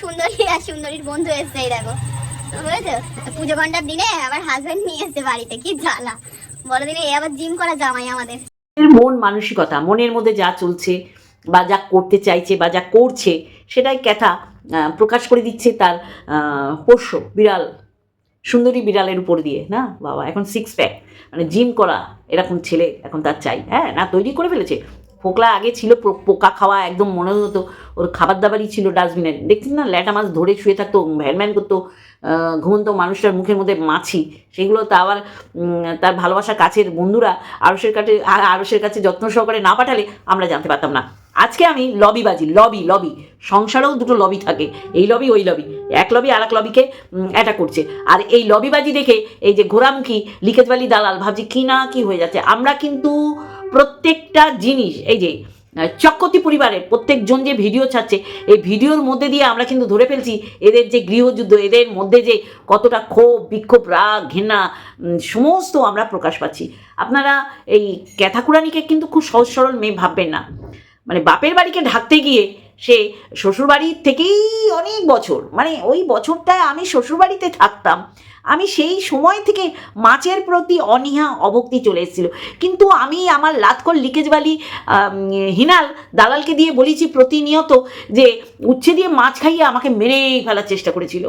সুন্দরী আর সুন্দরীর বন্ধু এসছে, এই দেখো। বুঝেছ? পুজো ঘণ্টার দিনে আবার হাজবেন্ড নিয়ে এসছে বাড়িতে, কি জ্বালা। বড়দিনে এ আবার জিম করা জামাই আমাদের। মন মানসিকতা, মনের মধ্যে যা চলছে বা যা করতে চাইছে বা যা করছে, সেটাই ক্যাথা প্রকাশ করে দিচ্ছে তার পোষ্য বিড়াল, সুন্দরী বিড়ালের উপর দিয়ে, না? বাবা, এখন সিক্স প্যাক মানে জিম করা এরকম ছেলে এখন তার চাই। হ্যাঁ না, তৈরি করে ফেলেছে। ফোকলা আগে ছিল পোকা খাওয়া একদম মনে হতো, ওর খাবার দাবারই ছিল ডাস্টবিনে। দেখছেন না, ল্যাটা মাছ ধরে শুয়ে থাকতো ভ্যানম্যান করতো ঘুমন্ত মানুষটার মুখের মধ্যে মাছি। সেগুলো তা আবার তার ভালোবাসা কাছের বন্ধুরা আরসের কাছে, আ- আরসের কাছে যত্ন সহকারে না পাঠালে আমরা জানতে পারতাম না। আজকে আমি লবি বাজি, লবি লবি। সংসারেও দুটো লবি থাকে, এই লবি, ওই লবি। এক লবি আর এক লবিকে অ্যাটাক করছে। আর এই লবিবাজি দেখে এই যে ঘোরামুখী লিকেজবালি দালাল ভাবছি, কি না কি হয়ে যাচ্ছে। আমরা কিন্তু প্রত্যেকটা জিনিস, এই যে চক্রতি পরিবারের প্রত্যেকজন যে ভিডিও ছাড়ছে, এই ভিডিওর মধ্যে দিয়ে আমরা কিন্তু ধরে ফেলছি এদের যে গৃহযুদ্ধ, এদের মধ্যে যে কতটা ক্ষোভ, বিক্ষোভ, রাগ, ঘৃণা সমস্ত আমরা প্রকাশ পাচ্ছি। আপনারা এই ক্যাথাকুরানিকে কিন্তু খুব সহজ সরল মেয়ে ভাববেন না। মানে বাপের বাড়িকে ঢাকতে গিয়ে সে শ্বশুরবাড়ির থেকেই অনেক বছর মানে ওই বছরটায় আমি শ্বশুরবাড়িতে থাকতাম আমি সেই সময় থেকে মাছের প্রতি অনীহা, অভক্তি চলে এসেছিল। কিন্তু আমি আমার লাতকর লিকেজবালি হিনাল দালালকে দিয়ে বলেছি প্রতিনিয়ত যে উচ্ছে দিয়ে মাছ খাইয়ে আমাকে মেরেই ফেলার চেষ্টা করেছিল।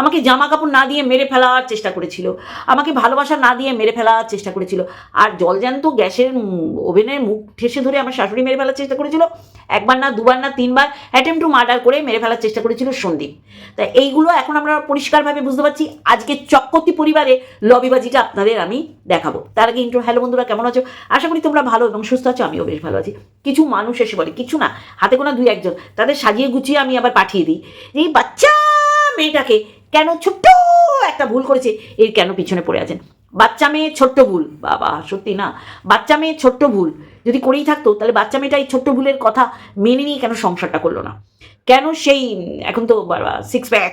আমাকে জামা কাপড় না দিয়ে মেরে ফেলার চেষ্টা করেছিল। আমাকে ভালোবাসা না দিয়ে মেরে ফেলার চেষ্টা করেছিল। আর জলজ্যান্ত গ্যাসের ওভেনের মুখ ঠেসে ধরে আমার শাশুড়ি মেরে ফেলার চেষ্টা করেছিল। একবার না, দুবার না, তিনবার অ্যাটেম্প টু মার্ডার করে মেরে ফেলার চেষ্টা করেছিল সন্দীপ। তাই এইগুলো এখন আমরা পরিষ্কারভাবে বুঝতে পারছি। আজকে চক্রতি পরিবারে লবিবাজিটা আপনাদের আমি দেখাবো। তার আগে ইন্ট্রো হ্যালো বন্ধুরা, কেমন আছো? আশা করি তোমরা ভালো এবং সুস্থ আছো, আমিও বেশ ভালো আছি। কিছু মানুষ এসে বলে, কিছু না, হাতে গোনা দুই একজন, তাদের সাজিয়ে গুছিয়ে আমি আবার পাঠিয়ে দিই। এই বাচ্চা মেয়েটাকে কেন ছোট্ট একটা ভুল করেছে, এর কেন পিছনে পড়ে আছেন? বাচ্চা মেয়ে ছোট্ট ভুল, বাবা, সত্যি না। বাচ্চা মেয়ে ছোট্ট ভুল, যদি করেই থাকতো, তাহলে বাচ্চা মেয়েটা এই ছোট্ট ভুলের কথা মেনে নিয়ে কেন সংসারটা করল না? কেন সেই, এখন তো, বাবা সিক্স প্যাক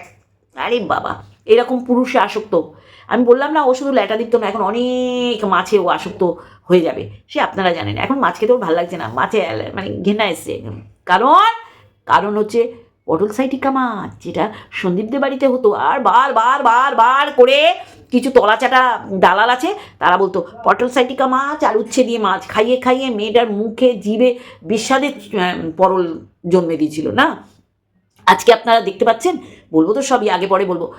আরে বাবা এরকম পুরুষে আসক্ত। আমি বললাম না ও শুধু ল্যাটাদীপ্ত না এখন অনেক মাছে ও আসক্ত হয়ে যাবে। সে আপনারা জানেন এখন মাছ খেতেও ভালো লাগছে না। মাছে মানে ঘেন্না এসছে। কারণ কারণ হচ্ছে পটল সাইটিকা মাছ যেটা সন্দীপদের বাড়িতে হতো। আর বার বার বার বার করে কিছু তলাচাটা দালাল আছে তারা বলতো পটল সাইটিকা মাছ আর উচ্ছে দিয়ে মাছ খাইয়ে খাইয়ে মেয়েটার মুখে জিভে বিস্বাদের আহ, পরল জন্মে দিয়েছিল। না? আজকে আপনারা দেখতে পাচ্ছেন? বলব তো সবই আগে পরে বলব।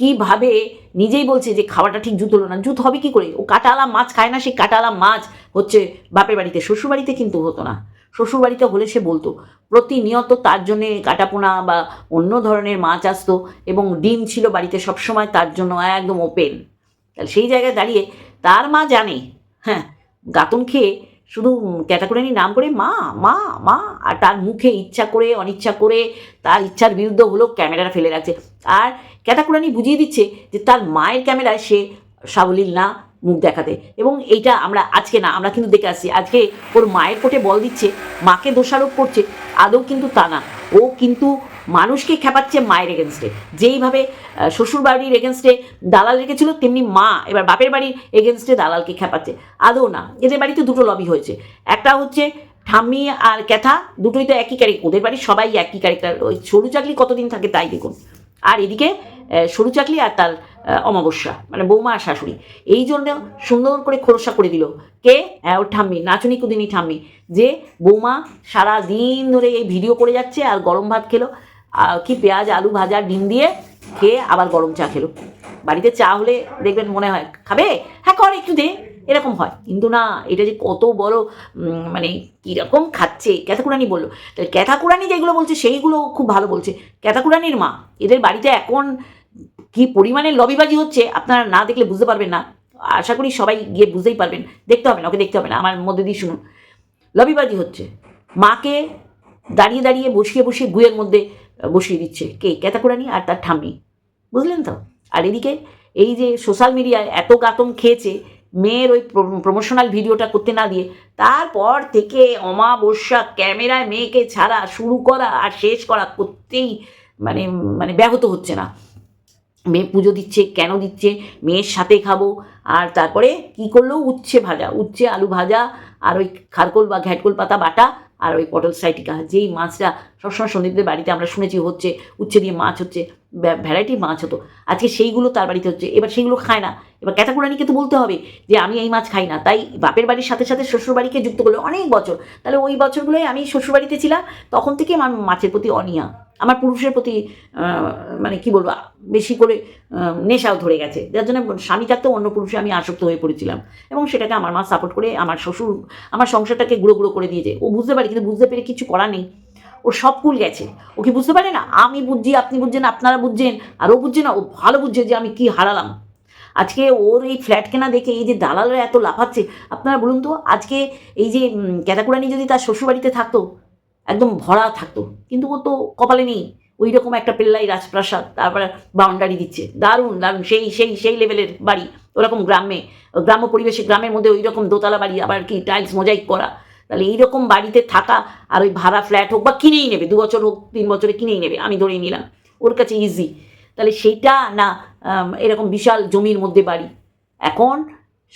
কীভাবে নিজেই বলছে যে খাওয়াটা ঠিক জুত হলো না, জুত হবে কি করে? ও কাটালা মাছ খায় না সেই কাটালা মাছ হচ্ছে বাপের বাড়িতে। শ্বশুর বাড়িতে কিন্তু হতো না। শ্বশুর বাড়িতে হলে সে বলতো, প্রতিনিয়ত তার জন্যে কাটাপোনা বা অন্য ধরনের মাছ আসতো এবং ডিম ছিল বাড়িতে সবসময়, তার জন্য একদম ওপেন তাহলে সেই জায়গায় দাঁড়িয়ে তার মা জানে হ্যাঁ গাতন খেয়ে শুধু ক্যাটাকুরানি নাম করে মা মা মা, আর তার মুখে ইচ্ছা করে, অনিচ্ছা করে, তার ইচ্ছার বিরুদ্ধে হলেও ক্যামেরাটা ফেলে রাখছে। আর ক্যাটাকুরানি বুঝিয়ে দিচ্ছে যে তার মায়ের ক্যামেরায় সে সাবলীল না মুখ দেখাতে। এবং এইটা আমরা আজকে না, আমরা কিন্তু দেখে আসছি। আজকে ওর মায়ের কোটে বল দিচ্ছে, মাকে দোষারোপ করছে, আদৌ কিন্তু তা না। ও কিন্তু মানুষকে খেপাচ্ছে মায়ের এগেনস্টে যেইভাবে শ্বশুর বাড়ির এগেনস্টে দালাল রেখেছিল, তেমনি মা এবার বাপের বাড়ির এগেনস্টে দালালকে খেপাচ্ছে। আদৌ না, এদের বাড়িতে দুটো লবি হয়েছে। একটা হচ্ছে ঠাম্মি আর ক্যাথা, দুটোই তো একই ক্যারেক্টার ওদের বাড়ির সবাই একই ক্যারেক্টার ওই সরু চাকরি কতদিন থাকে তাই দেখুন। আর এদিকে সরু চাকলি আর তার অমাবস্যা মানে বৌমা আর শাশুড়ি। এই জন্য সুন্দর করে খোলসা করে দিল। কে? হ্যাঁ, ওর ঠাম্মি নাচুনি কুদিনি ঠাম্মি যে বৌমা সারা দিন ধরে এই ভিডিও করে যাচ্ছে আর গরম ভাত খেলো কি পেঁয়াজ আলু ভাজা ডিম দিয়ে খেয়ে আবার গরম চা খেলো। বাড়িতে চা হলে দেখবেন মনে হয় খাবে? হ্যাঁ কর একটু দে। এরকম হয়। কিন্তু না এটা যে কত বড় মানে কীরকম খাচ্ছে ক্যাথাকুরানি বলল। তাহলে ক্যাথাকুরানি যেগুলো বলছে সেইগুলো খুব ভালো বলছে। ক্যাথাকুরানির মা এদের বাড়িতে এখন কি পরিমাণে লবিবাজি হচ্ছে আপনারা না দেখলে বুঝতে পারবেন না। আশা করি সবাই গিয়ে বুঝতেই পারবেন। দেখতে হবে না, ওকে দেখতে হবে না, আমার মধ্যে দিয়ে শুনুন। লবিবাজি হচ্ছে। মাকে দাঁড়িয়ে দাঁড়িয়ে বসিয়ে বসিয়ে গুয়ের মধ্যে বসিয়ে দিচ্ছে। কে? ক্যাতাকুরানি আর তার ঠাম্মি। বুঝলেন তো? আর এদিকে এই যে সোশ্যাল মিডিয়ায় এত গাতম খেয়েছে, মেয়ের ওই প্রমোশনাল ভিডিওটা করতে না দিয়ে, তারপর থেকে অমাবস্যা ক্যামেরায় মেয়েকে ছাড়া, শুরু করা আর শেষ করা করতেই মানে মানে ব্যাহত হচ্ছে না। মেয়ে পুজো দিচ্ছে, কেন দিচ্ছে, মেয়ের সাথে খাব, আর তারপরে কি করল? উচ্ছে ভাজা, উচ্ছে, আলু ভাজা, আর ওই খারকোল বা ঘ্যাটকোল পাতা, বাটা, আর ওই পটল, সাইটিকা, যেই মাছটা সবসময় সন্দীপদের বাড়িতে আমরা শুনেছি হচ্ছে, উচ্ছে দিয়ে মাছ হচ্ছে ভ্যারাইটি মাছ হতো। আজকে সেইগুলো তার বাড়িতে হচ্ছে, এবার সেইগুলো খায় না। এবার ক্যাটাকুরানিকে তো বলতে হবে যে, আমি এই মাছ খাই না। তাই বাপের বাড়ির সাথে সাথে শ্বশুরবাড়িকে যুক্ত করল অনেক বছর। তাহলে ওই বছরগুলোই আমি শ্বশুরবাড়িতে ছিলাম, তখন থেকে আমার মাছের প্রতি অনিয়া আমার পুরুষের প্রতি মানে কি বলব, বেশি করে নেশাও ধরে গেছে। যার জন্য স্বামী থাকতেও অন্য পুরুষে আমি আসক্ত হয়ে পড়েছিলাম। এবং সেটাকে আমার মা সাপোর্ট করে, আমার শ্বশুর, আমার সংসারটাকে গুঁড়ো গুঁড়ো করে দিয়েছে। ও বুঝতে পারি, কিন্তু বুঝতে পেরে কিছু করার নেই। ও সব কুল গেছে। ও কি বুঝতে পারে না? আমি বুঝছি আপনি বুঝছেন আপনারা বুঝছেন আর ও বুঝছে না ও ভালো বুঝছে যে আমি কি হারালাম। আজকে ওর এই ফ্ল্যাট কেনা দেখে এই যে দালালরা এত লাফাচ্ছে আপনারা বলুন তো আজকে এই যে উম, ক্যাতাকুরানি যদি তার শ্বশুরবাড়িতে থাকতো একদম ভরা থাকতো কিন্তু ও তো কপালে নেই। ওই রকম একটা পেল্লাই রাজপ্রাসাদ তারপরে বাউন্ডারি দিচ্ছে। দারুণ দারুণ সেই সেই সেই লেভেলের বাড়ি ওরকম গ্রামে গ্রাম্য পরিবেশে গ্রামের মধ্যে ওই রকম দোতলা বাড়ি আবার কি টাইলস মোজাইক করা। তাহলে এইরকম বাড়িতে থাকা আর ওই ভাড়া ফ্ল্যাট হোক বা কিনেই নেবে, দু বছর হোক, তিন বছরে কিনেই নেবে, আমি ধরেই নিলাম। ওর কাছে ইজি তাহলে সেইটা না এরকম বিশাল জমির মধ্যে বাড়ি। এখন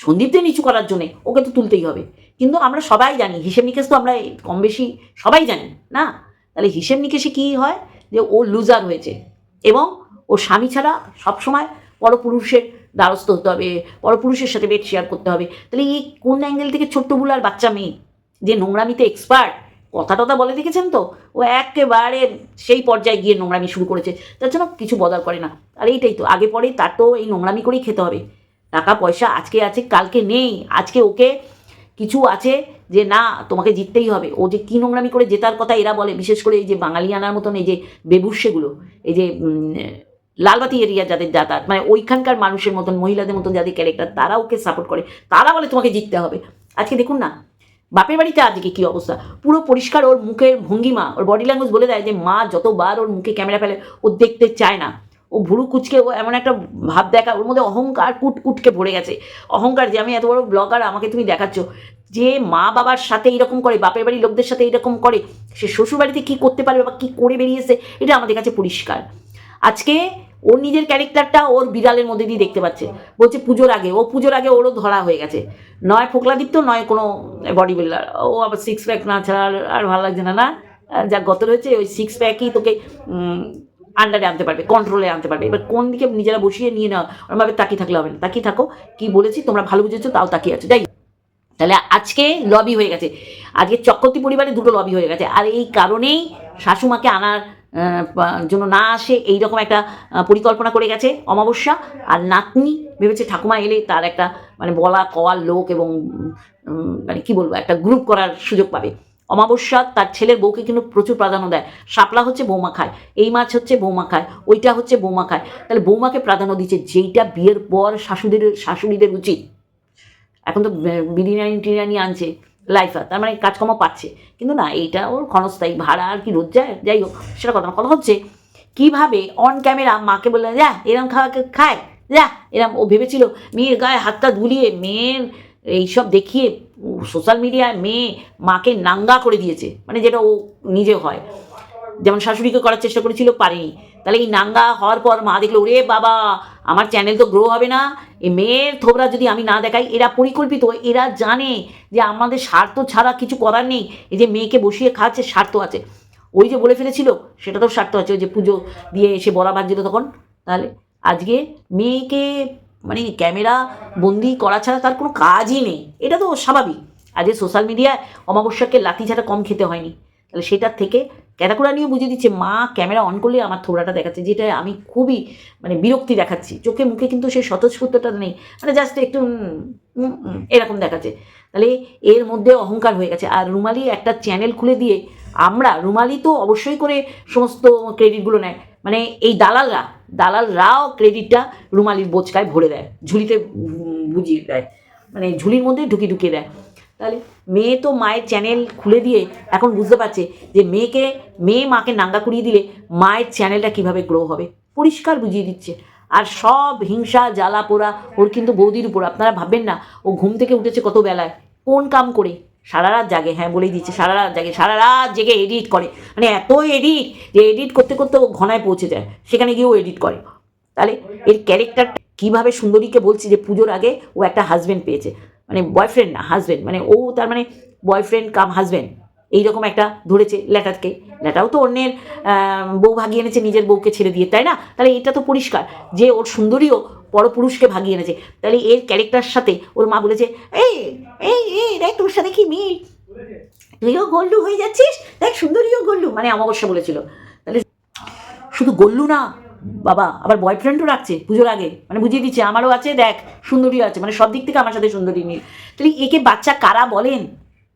সন্দীপকে নিচু করার জন্যে ওকে তো তুলতেই হবে। কিন্তু আমরা সবাই জানি, হিসেব নিকেশ তো আমরা কম বেশি সবাই জানি, না? তাহলে হিসেব নিকেশে কী হয়? যে ও লুজার হয়েছে এবং ও স্বামী ছাড়া সবসময় পরপুরুষের দ্বারস্থ হতে হবে, পরপুরুষের সাথে বেড শেয়ার করতে হবে। তাহলে এই কোন অ্যাঙ্গেল থেকে ছোট্ট বুলার বাচ্চা মেয়ে? যে নোংরামিতে এক্সপার্ট কথা টথা বলে দেখেছেন তো? ও একেবারে সেই পর্যায়ে গিয়ে নোংরামি শুরু করেছে। তার জন্য কিছু বদল করে না। আর এইটাই তো, আগে পরে তার তো এই নোংরামি করেই খেতে হবে। টাকা, পয়সা আজকে আছে, কালকে নেই, আজকে ওকে কিছু আছে যে না, তোমাকে জিততেই হবে। ও যে কী নোংরামি করে জেতার কথা এরা বলে, বিশেষ করে এই যে বাঙালিয়ানার মতন এই যে বেবুর্সেগুলো এই যে লালবাতি এরিয়া যাদের যাতায়াত মানে ওইখানকার মানুষের মতন, মহিলাদের মতন যাদের ক্যারেক্টার তারা ওকে সাপোর্ট করে। তারা বলে তোমাকে জিততে হবে। আজকে দেখুন না বাপের বাড়িতে আজকে কী অবস্থা? পুরো পরিষ্কার ওর মুখের ভঙ্গিমা, ওর বডি ল্যাঙ্গুয়েজ বলে দেয় যে, মা যতবার ওর মুখে ক্যামেরা ফেলে, ও দেখতে চায় না। ও ভুরু কুচকে, ও এমন একটা ভাব দেখা ওর মধ্যে অহংকার কুট কুটকে ভরে গেছে। অহংকার যে, আমি এত বড় ব্লগার আমাকে তুমি দেখাচ্ছ। যে মা বাবার সাথে এইরকম করে, বাপের বাড়ির লোকদের সাথে এইরকম করে, সে শ্বশুর বাড়িতে কী করতে পারবে বা কী করে বেরিয়েছে, এটা আমাদের কাছে পরিষ্কার। আজকে ওর নিজের ক্যারেক্টারটা ওর বিড়ালের মধ্যে দিয়ে দেখতে পাচ্ছে। বলছে পুজোর আগে, ও পুজোর আগে ওরও ধরা হয়ে গেছে। নয় ফোকলাদীপ্ত, নয় কোনো বডি বিল্ডার ও আবার সিক্স প্যাক না ছাড়া আর- ভালো লাগছে না না? যা গত রয়েছে, ওই সিক্স প্যাকই তোকে আন্ডারে আনতে পারবে কন্ট্রোলে আনতে পারবে। এবার কোন দিকে নিজেরা বসিয়ে নিয়ে নেওয়া, ওরমভাবে তাকিয়ে থাকলে হবে না। তাকিয়ে থাকো, কি বলেছি, তোমরা ভালো বুঝেছ, তাও তাকিয়ে আছো। যাই, তাহলে আজকে লবি হয়ে গেছে। আজকে চক্রবর্তী পরিবারে দুটো লবি হয়ে গেছে। আর এই কারণেই শাশুমাকে আনার জন্য না আসে, এইরকম একটা পরিকল্পনা করে গেছে অমাবস্যা। আর নাতনি ভেবেছে ঠাকুমা এলে তার একটা মানে বলা কওয়ার লোক এবং মানে কি বলব, একটা গ্রুপ করার সুযোগ পাবে। অমাবস্যা তার ছেলের বউকে কিন্তু প্রচুর প্রাধান্য দেয়। শাপলা হচ্ছে বৌমা খায়, এই মাছ হচ্ছে বৌমা খায়, ওইটা হচ্ছে বৌমা খায়। তাহলে বৌমাকে প্রাধান্য দিচ্ছে যেইটা বিয়ের পর শাশুড়িদের শাশুড়িদের উচিত। এখন তো বিরিয়ানি টিরিয়ানি আনছে। লাইফা তার মানে কাজকর্ম পাচ্ছে। কিন্তু না, এইটা ওর ক্ষণস্থায়ী, ভাড়া আর কি রোজ যায় যাই হোক, সেটা কথা না। কথা হচ্ছে, কীভাবে অন ক্যামেরা মাকে বললে, যা, এরম খাওয়া খায়? যা, এরম। ও ভেবেছিল, মেয়ের গায়ে হাতটা ধুলিয়ে মেয়ের এইসব দেখিয়ে সোশ্যাল মিডিয়ায় মেয়ে মাকে নাঙ্গা করে দিয়েছে। মানে যেটা ও নিজে হয়। যেমন শাশুড়িকে করার চেষ্টা করেছিল, পারেনি। তাহলে এই নাঙ্গা হওয়ার পর মা দেখল, ওরে বাবা, আমার চ্যানেল তো গ্রো হবে না। এই মেয়ের থোবরা যদি আমি না দেখাই, এরা পরিকল্পিত, এরা জানে যে আমাদের স্বার্থ ছাড়া কিছু করার নেই। এই যে মেয়েকে বসিয়ে খাচ্ছে স্বার্থ আছে। ওই যে বলে ফেলেছিল, সেটা তো স্বার্থ আছে, ওই যে পুজো দিয়ে এসে বলা বাজছিল তখন। তাহলে আজকে মেয়েকে মানে ক্যামেরা বন্দি করা ছাড়া তার কোনো কাজই নেই। এটা তো স্বাভাবিক। আজকে সোশ্যাল মিডিয়ায় অমাবস্যাকে লাঠি ছাড়া কম খেতে হয়নি। তাহলে সেটার থেকে ক্যাটাকুরা নিয়ে বুঝিয়ে দিচ্ছে, মা, ক্যামেরা অন করলে আমার থোড়াটা দেখাচ্ছে। যেটা আমি খুবই মানে বিরক্তি দেখাচ্ছি। চোখে মুখে কিন্তু সেই স্বতঃস্ফূর্তটা নেই। মানে জাস্ট একটু এরকম দেখাচ্ছে। তাহলে এর মধ্যে অহংকার হয়ে গেছে। আর রুমালি একটা চ্যানেল খুলে দিয়ে, আমরা রুমালি তো অবশ্যই করে সমস্ত ক্রেডিটগুলো নেয়। মানে এই দালালরা, দালালরাও ক্রেডিটটা রুমালির বোচকায় ভরে দেয়, ঝুলিতে বুঝিয়ে দেয়। মানে ঝুলির মধ্যে ঢুকিয়ে ঢুকিয়ে দেয়। তাহলে মেয়ে তো মায়ের চ্যানেল খুলে দিয়ে এখন বুঝতে পারছে যে মেয়েকে, মেয়ে মাকে নাঙ্গা করিয়ে দিলে মায়ের চ্যানেলটা কীভাবে গ্রো হবে। পরিষ্কার বুঝিয়ে দিচ্ছে। আর সব হিংসা, জ্বালা, পোড়া, ওর কিন্তু বৌদির উপর, আপনারা ভাববেন না, ও ঘুম থেকে উঠেছে কত বেলায়। কোন কাম করে? সারা রাত জাগে হ্যাঁ বলেই দিচ্ছে, সারা রাত জাগে, সারা রাত জেগে এডিট করে। মানে এত এডিট যে এডিট করতে করতে ও ঘনায় পৌঁছে যায়, সেখানে গিয়েও এডিট করে। তাহলে এর ক্যারেক্টার কীভাবে সুন্দরীকে বলছি যে পুজোর আগে ও একটা হাজবেন্ড পেয়েছে। মানে বয়ফ্রেন্ড না হাজবেন্ড মানে ও তার মানে বয়ফ্রেন্ড কাম হাজবেন্ড ও এইরকম একটা ধরেছে ল্যাটারকে। ল্যাটাও তো অন্যের বউ ভাগিয়ে এনেছে, নিজের বউকে ছেড়ে দিয়ে, তাই না? তাহলে এটা তো পরিষ্কার যে ওর সুন্দরীও পরপুরুষকে ভাগিয়ে এনেছে। তাহলে এর ক্যারেক্টার সাথে ওর মা বলেছে, এই এই এই, দেখ তোর সাথে কি মিল? তুইও গল্লু হয়ে যাচ্ছিস? দেখ সুন্দরীও গল্লু। মানে অমাবস্যা বলেছিল। তাহলে শুধু গল্লু না বাবা, আবার বয়ফ্রেন্ডও রাখছে পুজোর আগে। মানে বুঝিয়ে দিচ্ছে, আমারও আছে, দেখ, সুন্দরী আছে মানে সব দিক থেকে আমার সাথে সুন্দরী নেই। তাহলে একে বাচ্চা কারা বলেন?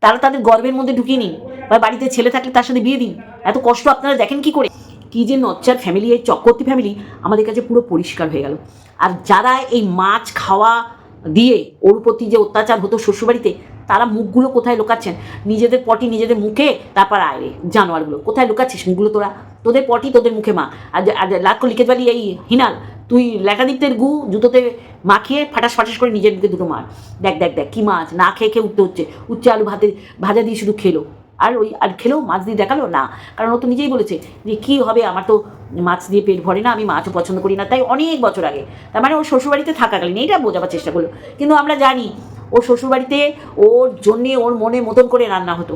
তারা তাদের গর্বের মধ্যে ঢুকিয়ে নিন। বা বাড়িতে ছেলে থাকলে তার সাথে বিয়ে দিন। এত কষ্ট আপনারা দেখেন কি করে? কি যে নচ্চার ফ্যামিলি এই চক্রবর্তী ফ্যামিলি আমাদের কাছে পুরো পরিষ্কার হয়ে গেল। আর যারা এই মাছ খাওয়া দিয়ে ওর প্রতি যে অত্যাচার হতো শ্বশুরবাড়িতে তারা মুখগুলো কোথায় লুকাচ্ছেন? নিজেদের পটি নিজেদের মুখে, তারপর আয়রে জানোয়ারগুলো। কোথায় লুকাচ্ছিস মুখগুলো তোরা? তোদের পটি তোদের মুখে, মা। আর আর লাখ লিখে পারি এই হিনাল, তুই লেখাদিত্যের গু জুতোতে মাখিয়ে ফাটাস ফাটাস করে নিজের মুখে দুটো মার। দেখ দেখ দেখ, কি মাছ? না খেয়ে খেয়ে উঠতে হচ্ছে। উচ্চে আলু ভাতে, ভাজা দিয়ে শুধু খেলো। আর ওই, আর খেলেও মাছ দিয়ে দেখাল? না। কারণ ও তো নিজেই বলেছে যে, কী হবে? আমার তো মাছ দিয়ে পেট ভরে না। আমি মাছও পছন্দ করি না। তাই অনেক বছর আগে। তার মানে ওর শ্বশুরবাড়িতে থাকাকালীন, এইটা বোঝাবার চেষ্টা করল। কিন্তু আমরা জানি ওর শ্বশুরবাড়িতে ওর জন্যে ওর মনে মতন করে রান্না হতো।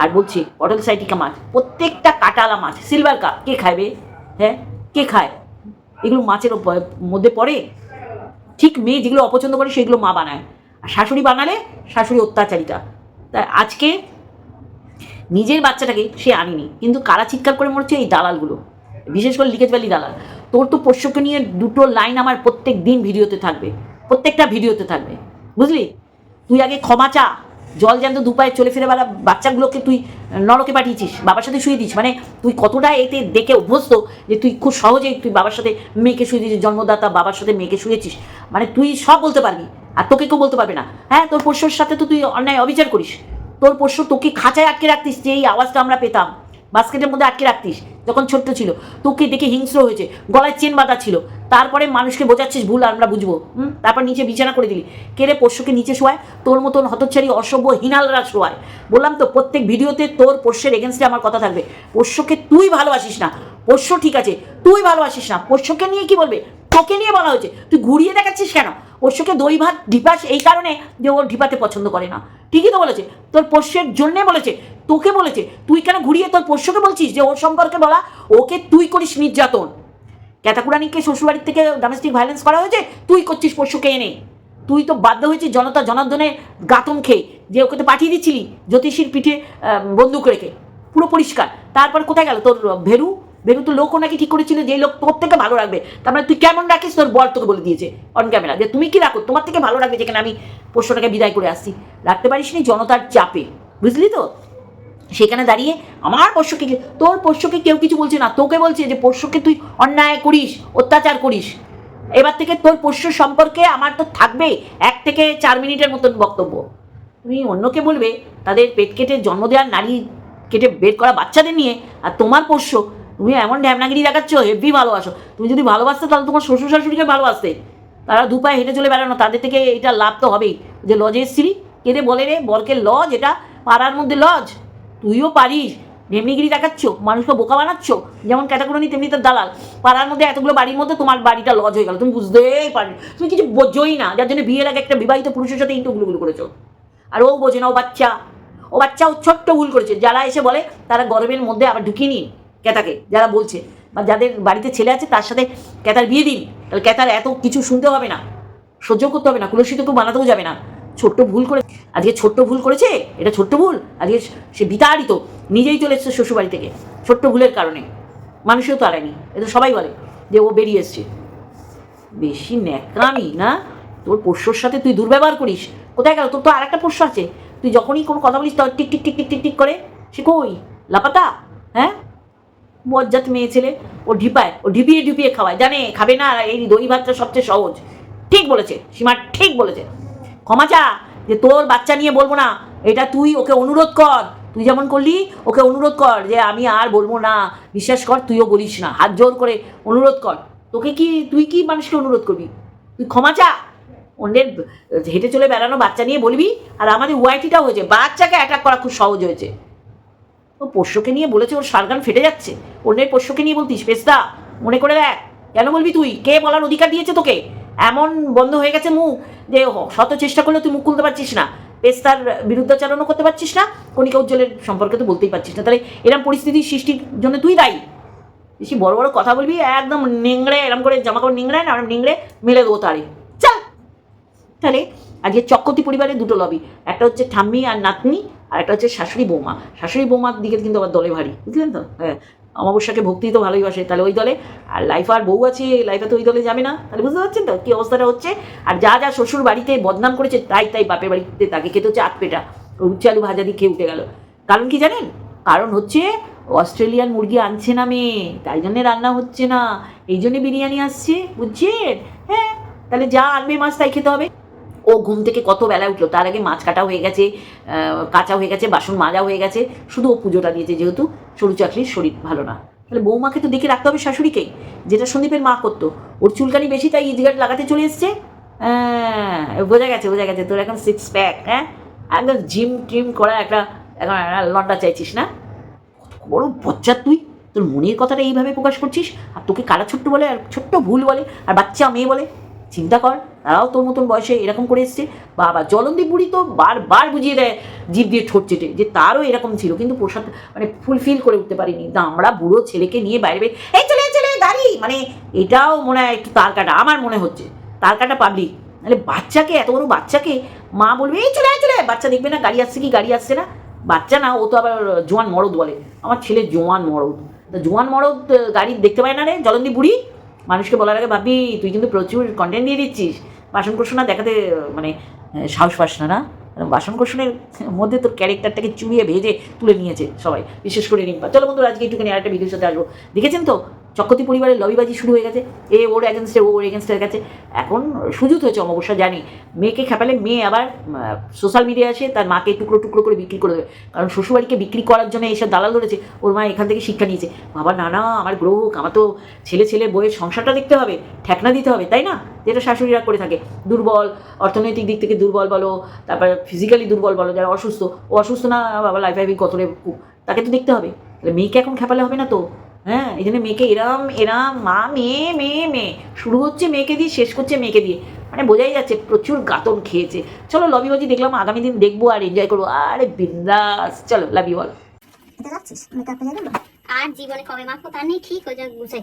আর বলছি, পটল সাইটিকা মাছ, প্রত্যেকটা কাটালা মাছ সিলভার কাপ কে খাবে হ্যাঁ? কে খায়? এগুলো মাছের মধ্যে পড়ে? ঠিক মেয়ে যেগুলো অপছন্দ করে সেগুলো মা বানায়। আর শাশুড়ি বানালে শাশুড়ি অত্যাচারিতা। তাই আজকে নিজের বাচ্চাটাকে সে আনিনি, কিন্তু কারা চিৎকার করে মরছে এই দালালগুলো? বিশেষ করে লিকেজ ভ্যালি দালাল। তোর তো পোষ্যকে নিয়ে দুটো লাইন আমার প্রত্যেক দিন ভিডিওতে থাকবে, প্রত্যেকটা ভিডিওতে থাকবে। বুঝলি? তুই আগে ক্ষমা চা। জল জ্যান্ত দুপায়ে চলে ফিরে বেলা বাচ্চাগুলোকে তুই নরকে পাঠিয়েছিস, বাবার সাথে শুয়ে দিস মানে তুই কতটা এতে দেখে অভ্যস্ত যে তুই খুব সহজেই তুই বাবার সাথে মেয়েকে শুয়ে দিয়েছিস, জন্মদাতা বাবার সাথে মেয়েকে শুয়েছিস। মানে তুই সব বলতে পারবি, আর তোকে কেউ বলতে পারবে না। হ্যাঁ তোর পোষ্যর সাথে তো তুই অন্যায় অবিচার করিস। তোর পোষ্য তোকে খাঁচায় আটকে রাখতিস যে এই আওয়াজটা আমরা পেতাম। বাস্কেটের মধ্যে আটকে রাখতিস, যখন ছোট্ট ছিল। তোকে দেখে হিংস্র হয়েছে, গলায় চেন বাঁধা ছিল। তারপরে মানুষকে বোঝাচ্ছিস, ভুল, আমরা বুঝব। হুম? তারপর নিচে বিছানা করে দিলি। কেড়ে পোষ্যকে নিচে শোয়ায়? তোর মতন হতচ্ছারি অসভ্য, হিনালরা শোয়ায়। বললাম তো, প্রত্যেক ভিডিওতে তোর পোষ্যের এগেনস্টে আমার কথা থাকবে। পোষ্যকে তুই ভালোবাসিস না। পোষ্য ঠিক আছে, তুই ভালোবাসিস না। পোষ্যকে নিয়ে কি বলবে? তোকে নিয়ে বলা হয়েছে। তুই ঘুরিয়ে দেখাচ্ছিস কেন? পোষ্যকে দই ভাত ঢিপাস, এই কারণে যে ও ঢিপাতে পছন্দ করে না। ঠিকই তো বলেছে। তোর পোষ্যের জন্যে বলেছে তোকে বলেছে, তুই কেন ঘুরিয়ে তোর পোষ্যকে বলছিস যে ওর সম্পর্কে বলা? ওকে তুই করিস নির্যাতন। ক্যাতাকুরানিকে শ্বশুরবাড়ির থেকে ডোমেস্টিক ভায়োলেন্স করা হয়েছে, তুই করছিস পোষ্যকে এনে। তুই তো বাধ্য হয়েছিস জনতা জনার্দনের গাতম খেয়ে, যে ওকে তো পাঠিয়ে দিচ্ছিলি জ্যোতিষীর পিঠে বন্দুক রেখে। পুরো পরিষ্কার। তারপর কোথায় গেল তোর ভেরু? ভেরু তো লোকও নাকি ঠিক করেছিল যে লোক তোর থেকে ভালো রাখবে। তার মানে তুই কেমন রাখিস? তোর বর তোকে বলে দিয়েছে অন ক্যামেরা যে তুমি কি রাখো? তোমার থেকে ভালো রাখবে যেখানে আমি পোষ্যটাকে বিদায় করে আসছি। রাখতে পারিস নি জনতার চাপে। বুঝলি তো? সেখানে দাঁড়িয়ে আমার পোষ্যকে তোর পোষ্যকে কেউ কিছু বলছে না। তোকে বলছে যে, পোষ্যকে তুই অন্যায় করিস, অত্যাচার করিস। এবার থেকে তোর পোষ্য সম্পর্কে আমার তো থাকবে এক থেকে চার মিনিটের মতন বক্তব্য। তুমি অন্যকে বলবে, তাদের পেট কেটে জন্ম দেওয়ার নারী কেটে বের করা বাচ্চাদের নিয়ে, আর তোমার পোষ্য, তুমি এমন ড্যামনাগিরি দেখাচ্ছ, হেভি ভালোবাসো। তুমি যদি ভালোবাসতে, তাহলে তোমার শ্বশুর শাশুড়িকে ভালোবাসতে। তারা দুপায়ে হেঁটে চলে বেড়ানো, তাদের থেকে এটা লাভ তো হবেই। যে লজে এসছিলি কেঁদে বলে রে, বরকে লজ এটা পাড়ার মধ্যে লজ তুইও পারিস। ঢেমনিগিরি দেখাচ্ছ, মানুষকে বোকা বানাচ্ছ, যেমন ক্যাটাগরি তেমনি তার দালাল। পাড়ার মধ্যে এতগুলো বাড়ির মধ্যে তোমার বাড়িটা লজ হয়ে গেল, তুমি বুঝতেই পারি তুমি কিছু বোঝোই না, যার জন্য বিয়ের আগে একটা বিবাহিত পুরুষের সাথে ইন্টু গুলো করেছ। আর ও বোঝে না, ও বাচ্চা। ও বাচ্চা, ও ছোট্ট ভুল করেছে। যারা এসে বলে, তারা গরমের মধ্যে আবার ঢুকিয়ে নিন ক্যাতাকে, যারা বলছে। বা যাদের বাড়িতে ছেলে আছে, তার সাথে ক্যাতার বিয়ে দিন। তাহলে ক্যাতার এত কিছু শুনতে হবে না, সহ্য করতে হবে না কুলসিতকেও বানাতেও যাবে না। ছোট্ট ভুল করে আজকে ছোট্ট ভুল করেছে? এটা ছোট্ট ভুল? আজকে সে বিতাড়িত, নিজেই চলে এসছে শ্বশুরবাড়ি থেকে। ছোট্ট ভুলের কারণে। মানুষেও তো আড়ায়নি এটা সবাই বলে যে ও বেরিয়ে এসছে। বেশি ন্যাকামি না? তোর পোষ্যর সাথে তুই দুর্ব্যবহার করিস। কোথায় গেল? তোর তো আর একটা পোষ্য আছে। তুই যখনই কোনো কথা বলিস, তখন টিক টিক টিক টিক টিক টিক করে। সে কই? লাপাতা? হ্যাঁ? মজ্জাত মেয়ে ছেলে। ও ঢিপায়। ও ঢিপিয়ে ঢিপিয়ে খাওয়ায়। জানে, খাবে না? এই দই ভাতটা সবচেয়ে সহজ। ঠিক বলেছে। সীমা ঠিক বলেছে। ক্ষমা চা। যে তোর বাচ্চা নিয়ে বলব না, এটা তুই ওকে অনুরোধ কর। তুই যেমন করলি, ওকে অনুরোধ কর যে আমি আর বলব না। বিশ্বাস কর, তুইও বলিস না। হাত জোর করে অনুরোধ কর। তোকে কি, তুই কি মানুষকে অনুরোধ করবি? তুই ক্ষমা চা। অন্যের হেঁটে চলে বেড়ানো বাচ্চা নিয়ে বলবি, আর আমাদের ওয়াইটিটাও হয়েছে। বাচ্চাকে অ্যাটাক করা খুব সহজ হয়েছে। ও পোষ্যকে নিয়ে বলেছে, ওর সারগান ফেটে যাচ্ছে। অন্যের পোষ্যকে নিয়ে বলতিস পেস্তা মনে করে দেখ। কেন বলবি তুই? কে বলার অধিকার দিয়েছে তোকে? এমন বন্ধ হয়ে গেছে মুখ যে শত চেষ্টা করলে তুই মুখ খুলতে পারছিস না। পেস্তার বিরুদ্ধাচারণও করতে পারছিস না। কণিকা উজ্জ্বলের সম্পর্কে তো বলতেই পারছিস না। তাহলে এরকম পরিস্থিতির সৃষ্টির জন্য তুই দায়ী। বেশি বড় বড় কথা বলবি, একদম নিংড়ে, এরম করে জামা কাপড় নিংড়ায় না নিংড়ে মেলে দেবো তারে। চল তাহলে আজকে চক্রতি পরিবারের দুটো লবি। একটা হচ্ছে ঠাম্মি আর নাতনি, আর একটা হচ্ছে শাশুড়ি বৌমা। শাশুড়ি বৌমার দিকে কিন্তু আবার দলে ভারী। বুঝলেন তো? হ্যাঁ। অমাবস্যাকে ভক্তি তো ভালোই বাসে তাহলে ওই দলে, আর লাইফ আর বউ আছে লাইফে তো ওই দলে যাবে না। তাহলে বুঝতে পারছেন তো কী অবস্থাটা হচ্ছে? আর যা যা শ্বশুর বাড়িতে বদনাম করেছে, তাই তাই বাপের বাড়িতে তাকে খেতে হচ্ছে আট পেটা। উচ্চ আলু ভাজা দিয়ে খেয়ে উঠে গেল। কারণ কি জানেন? কারণ হচ্ছে অস্ট্রেলিয়ান মুরগি আনছে না মেয়ে, তাই জন্যে রান্না হচ্ছে না। এই জন্যে বিরিয়ানি আসছে, বুঝছেন? হ্যাঁ তাহলে যা আনবে মাছ তাই খেতে হবে। ও ঘুম থেকে কত বেলায় উঠল? তার আগে মাছ কাটা হয়ে গেছে কাঁচা হয়ে গেছে, বাসন মাজা হয়ে গেছে, শুধু ও পুজোটা দিয়েছে যেহেতু সরু চাকরির শরীর ভালো না। তাহলে বৌমাকে তো দেখে রাখতে হবে শাশুড়িকেই যেটা সন্দীপের মা করতো। ওর চুলকানি বেশি, তাই ইজগার্ড লাগাতে চলে এসছে। হ্যাঁ বোঝা গেছে বোঝা গেছে, তোর এখন সিক্স প্যাক হ্যাঁ? একদম জিম টিম করা একটা, এখন লন্ডা চাইছিস না? বড় বচ্চা তুই। তোর মনের কথাটা এইভাবে প্রকাশ করছিস? আর তোকে কারা ছোট্ট বলে আর ছোট্ট ভুল বলে আর বাচ্চা মেয়ে বলে? চিন্তা কর। তারাও তোর মতন বয়সে এরকম করে এসছে। বাবা জলন্দি বুড়ি তো বারবার বুঝিয়ে দেয়, জীব দিয়ে ঠোঁট চেটে, যে তারও এরকম ছিল, কিন্তু প্রসাদ মানে ফুলফিল করে উঠতে পারিনি। আমরা বুড়ো ছেলেকে নিয়ে বাইরে এই চলে চলে গাড়ি মানে এটাও মনে হয় একটু তার কাটা, আমার মনে হচ্ছে। তার কাটা পাবলিক মানে বাচ্চাকে, এত বড় বাচ্চাকে মা বলবে, এই চলে চলে আয়।" বাচ্চা দেখবে না, গাড়ি আসছে কি, গাড়ি আসছে না। বাচ্চা না, ও তো আবার জোয়ান মরদ বলে। আমার ছেলে জোয়ান মরদ। তা জোয়ান মরদ, গাড়ি দেখতে পায় না রে জলন্দি বুড়ি? মানুষকে বলার আগে, ভাবি, তুই কিন্তু প্রচুর কন্টেন্ট দিয়ে দিচ্ছিস। বাসন কোষণা দেখাতে মানে সাহস পাস না না? বাসন কোষণের মধ্যে তোর ক্যারেক্টারটাকে চুড়িয়ে ভেজে তুলে নিয়েছে সবাই, বিশেষ করে রিম্পা। চলো বন্ধুরা, আজকে একটুখানি আরেকটা ভিডিওর সাথে আসব। দেখেছেন তো? চক্রতি পরিবারের লবিবাজি শুরু হয়ে গেছে। এ ওর এগেনস্টে ও ওর এগেনস্টের কাছে। এখন সুযোগ হয়েছে অমাবস্যা, জানি। মেয়েকে খেপালে মেয়ে আবার সোশ্যাল মিডিয়া আছে, তার মাকে টুকরো টুকরো করে বিক্রি করে দেবে। কারণ শ্বশুরবাড়িকে বিক্রি করার জন্য এইসব দালাল ধরেছে, ওর মা এখান থেকে শিক্ষা নিয়েছে। বাবা, না না, আমার গ্রহ আমার তো ছেলে ছেলে বইয়ের সংসারটা দেখতে হবে, ঠেকনা দিতে হবে, তাই না? যেটা শাশুড়িরা করে থাকে। দুর্বল, অর্থনৈতিক দিক থেকে দুর্বল বলো, তারপর ফিজিক্যালি দুর্বল বলো, যারা অসুস্থ, ও অসুস্থ না, বাবা লাইফ লাইফ কত রে তাকে তো দেখতে হবে। তাহলে মেয়েকে এখন খেপালে হবে না তো? হ্যাঁ এই জন্য মেয়েকে এরম এরম মা মেয়ে মেয়ে মেয়ে। শুরু হচ্ছে মেয়েকে দিয়ে শেষ করছে মেয়েকে দিয়ে। মানে বোঝাই যাচ্ছে প্রচুর গাতন খেয়েছে। চলো লবি বাজি দেখলাম আগামী দিন দেখব আর এনজয় করব। আরে বিন্দাস চলো লাবি বল। আর জীবনে কবে মাখো তার নেই ঠিক হয়ে যাক গুছাই